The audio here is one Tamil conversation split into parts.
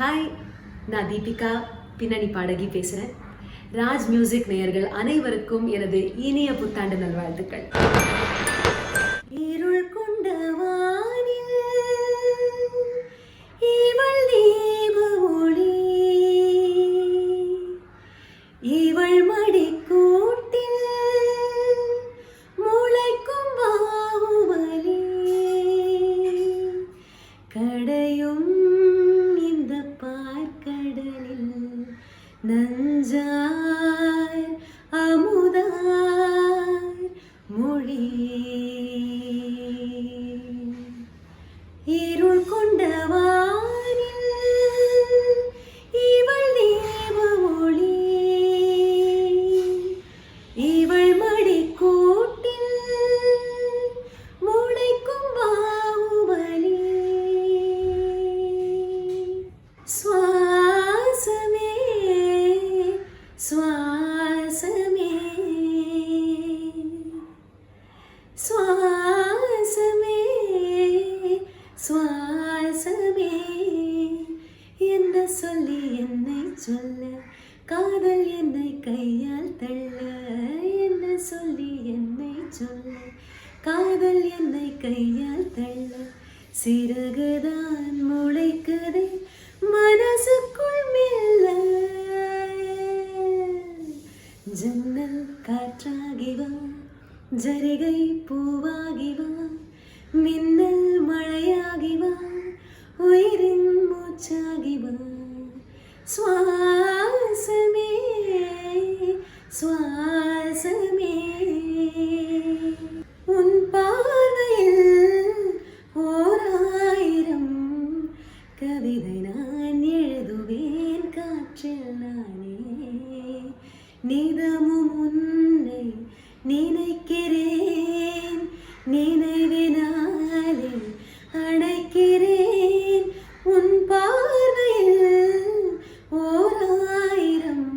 ஹாய் நான் தீபிகா. பின்னணி பாடகி பேசுகிறேன் ராஜ் மியூசிக் நேயர்கள் அனைவருக்கும் எனது இனிய புத்தாண்டு நல்வாழ்த்துக்கள். இருள் கொண்ட இவள் தீப ஒளி. இவள் மடி கூட்டில் முளைக்கும் பாகுபலி. கடையும் പാർക്കടലിൽ നഞ്ചാർ അമുതാർ മൊഴി. ഇരുൾ കൊണ്ടവാ சுவாசமே சுவாசமே சுவாசமே என்ன சொல்லி என்னை சொல்ல காதல் என்னை கையால் தள்ள என்ன சொல்லி என்னை சொல்ல காதல் என்னை கையால் தள்ள சிறகுதான் முளைக்குதே കാറ്റാകി വാ ജരികൈ പൂവാകി വാ മിന്നൽ മഴയാകി വാ ഉയരിൻ മൂച്ചാകി സ്വാസമേ സ്വാ நிதமும் உன்னை நினைக்கிறேன். நினைவினாலே அணைக்கிறேன். உன் பார்வையில் ஓர் ஆயிரம்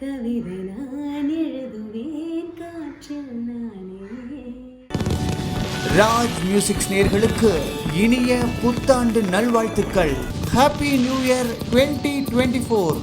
கவிதை நான் எழுதுவேன். காற்றில் நானே. ராஜ் மியூசிக்ஸ் நேர்களுக்கு இனிய புத்தாண்டு நல்வாழ்த்துக்கள். Happy new year twenty twenty four